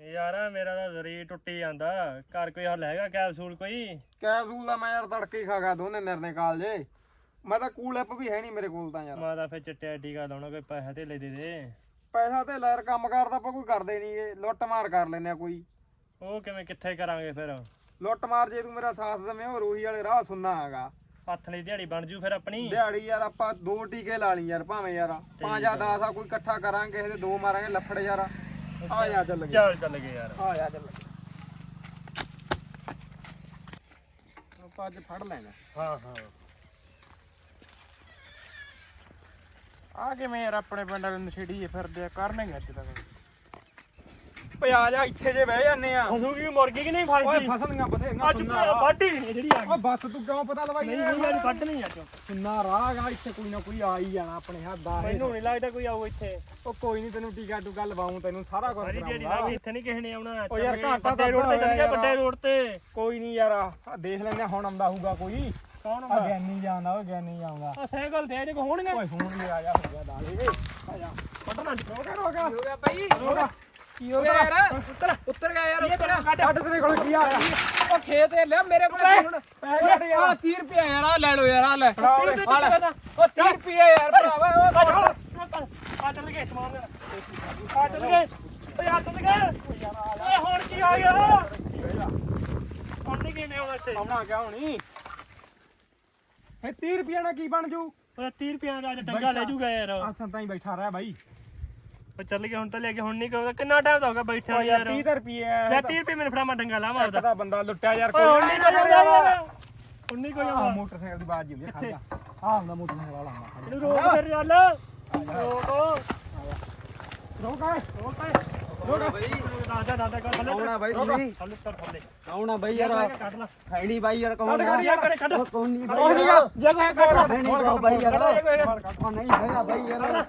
ਯਾਰਾ ਮੇਰਾ ਤਾਂ ਜ਼ਰੀ ਟੁੱਟੀ ਜਾਂਦਾ। ਘਰ ਕੋਈ ਹੱਲ ਹੈਗਾ ਕੈਪਸੂਲ ਕੋਈ? ਕੈਪਸੂਲ ਦਾ ਮੈਂ ਯਾਰ ਤੜਕੇ ਹੀ ਖਾ ਗਿਆ ਦੋਨੇ ਨਿਰਨੇ ਕਾਲ ਜੇ। ਮੈਂ ਤਾਂ ਕੂਲ ਐਪ ਵੀ ਹੈ ਨਹੀਂ ਮੇਰੇ ਕੋਲ ਤਾਂ ਯਾਰ। ਮੈਂ ਤਾਂ ਫਿਰ ਚਿੱਟਿਆ ਟੀਕਾ ਲਾਉਣਾ ਕੋਈ ਪੈਸੇ ਤੇ ਲੈ ਦੇ ਦੇ। ਪੈਸਾ ਤੇ ਲੈਰ ਕੰਮ ਕਰਦਾ ਆਪਾਂ ਕੋਈ ਕਰਦੇ ਨਹੀਂਗੇ ਲੁੱਟ ਮਾਰ ਕਰ ਲੈਨੇ ਆ ਕੋਈ। ਉਹ ਕਿਵੇਂ ਕਿੱਥੇ ਕਰਾਂਗੇ ਫਿਰ? ਲੁੱਟ ਮਾਰ ਜੇ ਤੂੰ ਮੇਰਾ ਸਾਥ ਦਵੇਂ ਉਹ ਰੋਹੀ ਵਾਲੇ ਰਾਹ ਸੁਣਨਾ ਹੈਗਾ। ਹੱਥ ਲਈ ਦਿਹਾੜੀ ਬਣ ਜੂ ਫਿਰ ਆਪਣੀ। ਦਿਹਾੜੀ ਯਾਰ ਆਪਾਂ ਦੋ ਟੀਕੇ ਲਾ ਲਈ ਯਾਰ ਭਾਵੇਂ ਯਾਰ। ਪੰਜ ਆ। 10 ਆ ਕੋਈ ਇਕੱਠਾ ਕਰਾਂਗੇ ਕਿਸੇ ਦੇ ਦੋ ਮਾਰਾਂਗੇ ਲੱਫੜ ਯਾਰ। ਆ ਜਾ ਚੱਲ ਗਏ। ਚੱਲ ਚੱਲ ਗਏ ਯਾਰ। ਆ ਜਾ ਚੱਲ ਗਏ। ਆਪਾਂ ਅੱਜ ਫੜ ਲੈਣਾ। ਹਾਂ ਹਾਂ। ਆ ਕਿਵੇਂ ਯਾਰ ਆਪਣੇ ਪਿੰਡ ਵਾਲੇ ਨਸ਼ੇੜੀ ਫਿਰਦੇ ਆ ਕਰਨਗੇ ਅੱਜ ਤੱਕ। ਓਏ ਆ ਜਾ ਇੱਥੇ ਜੇ ਬਹਿ ਜਾਂਦੇ ਆ। ਫਸੂਗੀ ਮੁਰਗੀ ਕਿ ਨਹੀਂ ਓਏ ਫਸਦੀ ਫਸਣੀਆਂ ਬਥੇਰੀਆਂ ਅੱਜ ਸੁਣਨਾ ਰਾਹ। ਵੱਢ ਨਹੀਂ ਜਿਹੜੀ ਆ ਓਏ ਗਈ ਬੱਸ ਤੂੰ ਕਿਉਂ ਪਤਾ ਲਵਾਈ ਨਹੀਂ ਨਹੀਂ ਮੈਨੂੰ ਕੱਢ ਨਹੀਂ ਅੱਜ। ਸੁਣਨਾ ਰਾਹ ਗਾ ਇੱਥੇ ਕੋਈ ਨਾ ਕੋਈ ਆ ਹੀ ਜਾਣਾ ਆਪਣੇ ਹੱਥ ਦਾ। ਮੈਨੂੰ ਨਹੀਂ ਲੱਗਦਾ ਕੋਈ ਆਊ ਇੱਥੇ। ਉਹ ਕੋਈ ਨਹੀਂ ਤੈਨੂੰ ਟੀਕਾ ਟੂਕਾ ਲਵਾਉਂ ਤੈਨੂੰ ਸਾਰਾ ਕੁਝ ਸਾਰੀ ਦਿਹਾੜੀ ਲੱਗ ਇੱਥੇ ਨਹੀਂ ਕਿਸੇ ਨੇ ਆਉਣਾ। ਓ ਯਾਰ ਘਾਟਾ ਵੱਡੇ ਰੋਡ ਤੇ ਚੱਲ ਗਿਆ ਯਾਰ। ਵੱਡੇ ਰੋਡ ਤੇ। ਕੋਈ ਨਹੀਂ ਯਾਰ ਆਹ ਦੇਖ ਲੈਂਦੇ ਹੁਣ ਆਉਂਦਾ ਹੋਊਗਾ ਕੋਈ। ਕੌਣ ਆ ਗਿਆਨੀ ਜਾਂਦਾ ਓ ਗਿਆਨੀ ਜਾਂਦਾ। ਆ ਸਾਈਕਲ ਤੇ ਇਹਦੇ ਕੋ ਹੋਣਗੇ। ਓਏ ਫੋਨ ਲੈ ਆ ਜਾ ਹੋ ਗਿਆ ਦਾਲੇ ਆ ਜਾ। ਪਟਨਾ ਰੋਗਾ ਰੋਗਾ ਹੋ ਗਿਆ ਭਾਈ। ਰੋਗਾ ਕੀ ਹੋ ਗਿਆ ਯਾਰ? ਉੱਤਰ ਗਿਆ ਯਾਰ ਉੱਤਰ। ਕੱਢ। ਤੇਰੇ ਕੋਲ ਕੀ ਆਇਆ ਉਹ ਖੇਤ ਇਹ ਲਿਆ ਮੇਰੇ ਕੋਲ ਹੁਣ। ਪੈਸੇ ਕੱਢ ਯਾਰ। ਆ 30 ਰੁਪਏ ਯਾਰ ਆ ਲੈ ਲਓ ਯਾਰ ਆ ਲੈ। ਲੈ। ਉਹ 30 ਰੁਪਏ ਯਾਰ ਭਰਾਵਾ ਉਹ ਆ ਚੱਲ ਗਏ ਸਮਾਨ ਆ ਚੱਲ ਗਏ। ਓਏ ਆ ਚੱਲ ਗਏ। ਓਏ ਹੁਣ ਕੀ ਆ ਗਿਆ? ਹੁਣ ਨਹੀਂ ਕਿਵੇਂ ਆਉਣਾ ਇੱਥੇ? ਆਉਣਾ ਕਿਆ ਹੋਣੀ? ਇਹ 30 ਰੁਪਏ ਨਾਲ ਕੀ ਬਣ ਜੂ? ਓਏ 30 ਰੁਪਏ ਦਾ ਅੱਜ ਡੰਗਾ ਲੈ ਜੂਗਾ ਯਾਰ। ਆ ਸੰਤਾਂ ਹੀ ਬੈਠਾ ਰਹਿ ਬਾਈ। ਓ ਚੱਲ ਗਏ ਹੁਣ ਤਾਂ ਲੈ ਕੇ ਹੁਣ ਨਹੀਂ ਕਹੂਗਾ ਕਿੰਨਾ ਟਾਈਮ ਦਾ ਹੋਗਾ ਬੈਠਿਆ ਯਾਰ ਯਾਰ। 30 ਰੁਪਏ ਲੈ 30 ਰੁਪਏ ਮੈਨੂੰ ਫੜਾ ਮੈਂ ਡੰਗਾ ਇੱਕ ਆਪਦਾ ਤਾਂ ਬੰਦਾ ਲੁੱਟਿਆ ਯਾਰ ਓਏ ਹੁਣ ਨਹੀਂ ਕੋਈ ਹੁਣ ਨਹੀਂ ਕੋਈ ਮੋਟਰਸਾਈਕਲ ਦੀ ਬਾਤ ਜਿੰਦੀ ਖੜ ਜਾ। ਆਹ ਹੁੰਦਾ ਮੋਟਰਸਾਈਕਲ ਵਾਲਾ ਆਉਂਦਾ ਇਹਨੂੰ ਰੋਕ ਫਿਰ ਚੱਲ ਰੋਕ। ਰੋਕ ਦਾਦਾ ਕਰ ਥੱਲੇ। ਆਉਣਾ ਬਾਈ ਤੁਸੀਂ। ਆਉਣਾ ਬਾਈ ਯਾਰ ਲਾ। ਹੈ ਨਹੀਂ ਬਾਈ ਯਾਰ ਕੌਣ ਕੱਢ ਕੌਣ ਨਹੀਂ ਉਹ ਜਗ੍ਹਾ ਕੱਢ ਹੈ ਕਹੋ ਬਾਈ ਯਾਰ। ਉਹ ਨਹੀਂ ਹੈਗਾ ਬਾਈ ਯਾਰ। ਉਹ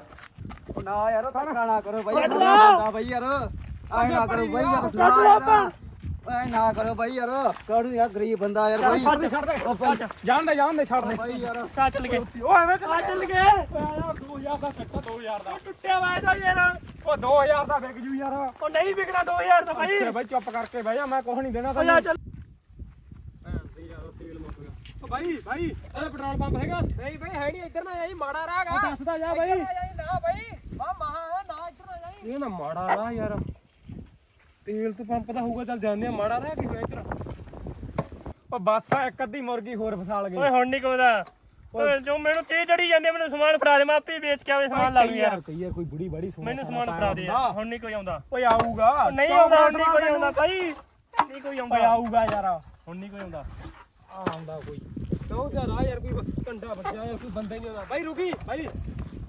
ਨਾ ਯਾਰ ਧੱਕਾ ਨਾ ਕਰੋ ਬਾਈ। ਨਾ ਬਾਈ ਯਾਰ। ਆਏ ਨਾ ਕਰੋ ਬਾਈ ਯਾਰ ਕੱਢ ਲਾ ਆਪਾਂ। ਓਏ ਨਾ ਕਰੋ ਬਾਈ ਯਾਰ। ਕਾੜੂ ਯਾਰ ਗਰੀਬ ਬੰਦਾ ਯਾਰ ਬਾਈ। ਛੱਡ ਦੇ ਛੱਡ ਦੇ। ਉਹ ਬਾਈ ਜਾਣ ਦੇ ਜਾਣ ਦੇ ਛੱਡ ਦੇ। ਬਾਈ ਯਾਰ। ਕਾ ਚੱਲ ਗਏ। ਉਹ ਐਵੇਂ ਆ ਚੱਲ। ਗਏ। 2000 ਦਾ ਸੱਟਾ 2000 ਦਾ। ਟੁੱਟਿਆ ਵਾ ਇਹਦਾ ਯਾਰ। ਉਹ 2000 ਦਾ ਵਿਕ ਜੂ ਯਾਰ। ਉਹ ਨਹੀਂ ਵਿਕਣਾ 2000 ਦਾ ਭਾਈ ਤੇ ਬਾਈ ਚੁੱਪ ਕਰਕੇ ਬਹਿ ਜਾ ਮੈਂ ਕੁਝ ਨਹੀਂ ਦੇਣਾ ਉਹ ਚੱਲ। ਬਾਈ ਬਾਈ ਇਹ ਪੈਟਰੋਲ ਪੰਪ ਹੈਗਾ? ਨਹੀਂ ਭਾਈ ਹੈ ਨਹੀਂ ਇੱਧਰ ਨਾ ਜਾਈ ਮਾੜਾ ਰਾਹ ਗਾ ਦੱਸਦਾ ਜਾ ਬਾਈ। ਨਾ ਭਾਈ ਆ ਮਹਾ ਨਾ ਇੱਧਰ ਨਾ ਜਾਈ ਇਹ ਨਾ ਮਾੜਾ ਰਾਹ ਯਾਰ। ਤੇਲ ਤੋਂ ਪੰਪ ਦਾ ਹੋਊਗਾ ਚੱਲ ਜਾਂਦੇ ਆ ਮਾੜਾ ਰਾਹ ਕੀ ਹੋਇਆ ਇੱਧਰ। ਉਹ ਬੱਸ ਆ ਇੱਕ ਅੱਧੀ ਮੁਰਗੀ ਹੋਰ ਫਸਾਲ ਗਈ। ਓਏ ਹੁਣ ਨਹੀਂ ਕੋਦਾ ਓਏ ਜੋ ਮੈਨੂੰ ਤੇ ਚੜੀ ਜਾਂਦੇ ਮੈਨੂੰ ਸਮਾਨ ਫੜਾ ਦੇ ਮੈਂ ਆਪੇ ਹੀ ਵੇਚ ਕੇ ਆਵੇ ਸਮਾਨ ਲਾ ਲੂ ਯਾਰ ਕਈ ਕੋਈ ਬੁੜੀ ਬੜੀ ਸੋਹਣਾ ਮੈਨੂੰ ਸਮਾਨ ਫੜਾ ਦੇ ਯਾਰ ਹੁਣ ਨਹੀਂ ਕੋਈ ਆਉਂਦਾ। ਓਏ ਆਊਗਾ। ਨਹੀਂ ਆਉਂਦਾ ਹੁਣ ਨਹੀਂ ਕੋਈ ਆਉਂਦਾ ਭਾਈ। ਨਹੀਂ ਕੋਈ ਓਏ ਆਉਂਦਾ ਆਊਗਾ ਯਾਰ। ਆ ਹੁਣ ਨਹੀਂ ਕੋਈ ਆਉਂਦਾ। ਆਉਂਦਾ ਕੋਈ। ਕਹੋ ਯਾਰ ਆ ਯਾਰ ਕੋਈ ਕੰਡਾ ਵੱਜਿਆ ਯਾਰ ਕੋਈ ਬੰਦਾ ਹੀ ਨਹੀਂ ਆਉਂਦਾ। ਬਾਈ ਰੁਕੀ ਬਾਈ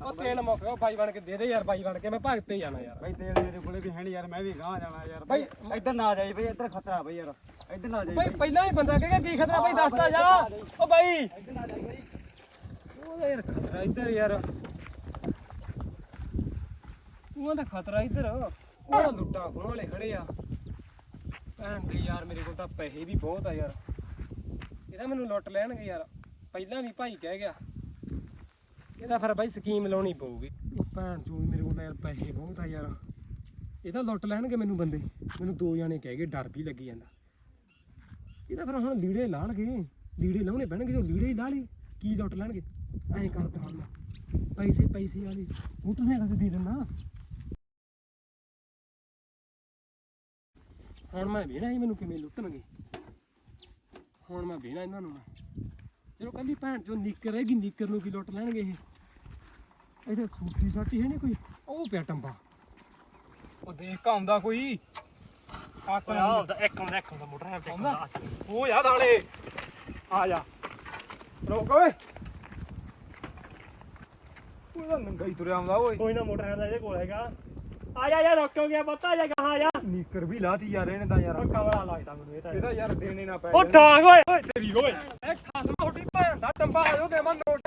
ਉਹ ਤੇਲ ਮੁੱਕ ਗਿਆ ਬਾਈ ਬਣ ਕੇ ਦੇ ਦੇ ਯਾਰ ਬਾਈ ਬਣ ਕੇ ਮੈਂ ਭਗਤ ਤੇ ਜਾਣਾ ਯਾਰ। ਬਾਈ ਤੇਲ ਮੇਰੇ ਕੋਲੇ ਵੀ ਹੈ ਨਹੀਂ ਯਾਰ ਮੈਂ ਵੀ ਗਾਂ ਜਾਣਾ ਯਾਰ। ਬਾਈ ਇੱਧਰ ਨਾ ਜਾਈ ਬਾਈ ਇੱਧਰ ਖਤਰਾ ਬਾਈ ਯਾਰ ਇੱਧਰ ਨਾ ਜਾਈ ਬਾਈ ਪਹਿਲਾਂ ਹੀ ਬੰਦਾ ਕਹੇਗਾ ਕੀ ਖਤਰਾ ਬਾਈ ਦੱਸਦਾ ਜਾ। ਓ ਬਾਈ। ਇੱਧਰ ਨਾ ਜਾਈ ਬਾਈ ਉਹਦਾ ਯਾਰ ਖਤਰਾ ਇੱਧਰ ਯਾਰ। ਤੂੰ ਦਾ ਖਤਰਾ ਇੱਧਰ। ਉਹ ਲੁੱਟਾ ਖੋਣ ਵਾਲੇ ਖੜੇ ਆ। ਭੈਣ ਦੇ ਯਾਰ ਮੇਰੇ ਕੋਲ ਤਾਂ ਪੈਸੇ ਵੀ ਬਹੁਤ ਆ ਯਾਰ। ਇਹਦਾ ਮੈਨੂੰ ਲੁੱਟ ਲੈਣਗੇ ਯਾਰ। ਪਹਿਲਾਂ ਵੀ ਭਾਈ ਕਹਿ ਗਿਆ। ਇਹਦਾ ਫਿਰ ਬਾਈ ਸਕੀਮ ਲਾਉਣੀ ਪਊਗੀ। ਉਹ ਭੈਣ ਚੋਂ ਮੇਰੇ ਕੋਲ ਤਾਂ ਯਾਰ ਪੈਸੇ ਬਹੁਤ ਆ ਯਾਰ। ਇਹਦਾ ਲੁੱਟ ਲੈਣਗੇ ਮੈਨੂੰ ਬੰਦੇ। ਮੈਨੂੰ ਦੋ ਜਾਣੇ ਕਹਿ ਗਏ, ਡਰ ਵੀ ਲੱਗੀ ਜਾਂਦਾ। ਇਹ ਤਾਂ ਫਿਰ ਹੁਣ ਲੀੜੇ ਲਾਣਗੇ। ਲੀੜੇ ਲਾਉਣੇ ਪੈਣਗੇ, ਜੋ ਲੀੜੇ ਹੀ ਲਾ ਲਈ ਕੀ ਲੁੱਟ ਲੈਣਗੇ? ਐਂ ਕਰਦਾ ਹੁਣ ਮੈਂ ਪੈਸੇ ਪੈਸੇ ਵਾਲੇ। ਮੋਟਰਸਾਈਕਲ ਤੇ ਦੇ ਦਿੰਦਾ। ਹੁਣ ਮੈਂ ਵੇਣਾ ਹੀ ਮੈਨੂੰ ਕਿਵੇਂ ਲੁੱਟਣਗੇ। ਹੁਣ ਮੈਂ ਵੇਣਾ ਇਹਨਾਂ ਨੂੰ ਮੈਂ। ਜਦੋਂ ਕੱਲੀ ਭੈਣ ਜੋ ਨੀਕਰ ਹੈਗੀ ਨੀਕਰ ਨੂੰ ਕੀ ਲੁੱਟ ਲੈਣਗੇ ਇਹ? ਇਹਦੇ ਸੂਟੀ ਸਾਟੀ ਹੈ ਨਹੀਂ ਕੋਈ? ਉਹ ਪਿਆ ਟੰਬਾ। ਉਹ ਦੇਖ ਕਾ ਆਉਂਦਾ ਕੋਈ? ਆਤ ਓਏ ਆਉਂਦਾ। ਇੱਕ ਮਿੰਟ ਇੱਕ ਮਿੰਟ ਮੋਟਰ ਤੇ ਆਉਂਦਾ? ਉਹ ਯਾਦ ਵਾਲੇ ਆ ਜਾ। ਰੁਕ ਓਏ। ਉਹਦਾ ਨੰਗਾ ਹੀ ਤੁਰਿਆ ਆਉਂਦਾ ਓਏ। ਕੋਈ ਨਾ ਮੋਟਰ ਇਹਦੇ ਕੋਲ ਹੈਗਾ। ਆ ਜਾ ਯਾਰ ਰੁਕ ਕਿਉਂ ਗਿਆ ਪਤਾ ਜਾ ਕਹਾਂ ਜਾ। ਨੀਕਰ ਵੀ ਲਾਤੀ ਯਾਰ ਇਹਨੇ ਤਾਂ ਯਾਰ। ਕਮਰਾ ਲੱਗਦਾ ਮੈਨੂੰ ਇਹ ਤਾਂ। ਇਹਦਾ ਯਾਰ ਦੇਣੇ ਨਾ ਪੈ ਉਹ ਠਾਂਗ ਓਏ। ਓਏ ਤੇਰੀ ਓਏ। ਇਹ ਖਸਮ ਦਾ ਟੰਬਾ ਆਜੋ ਦੇ ਨੋਟ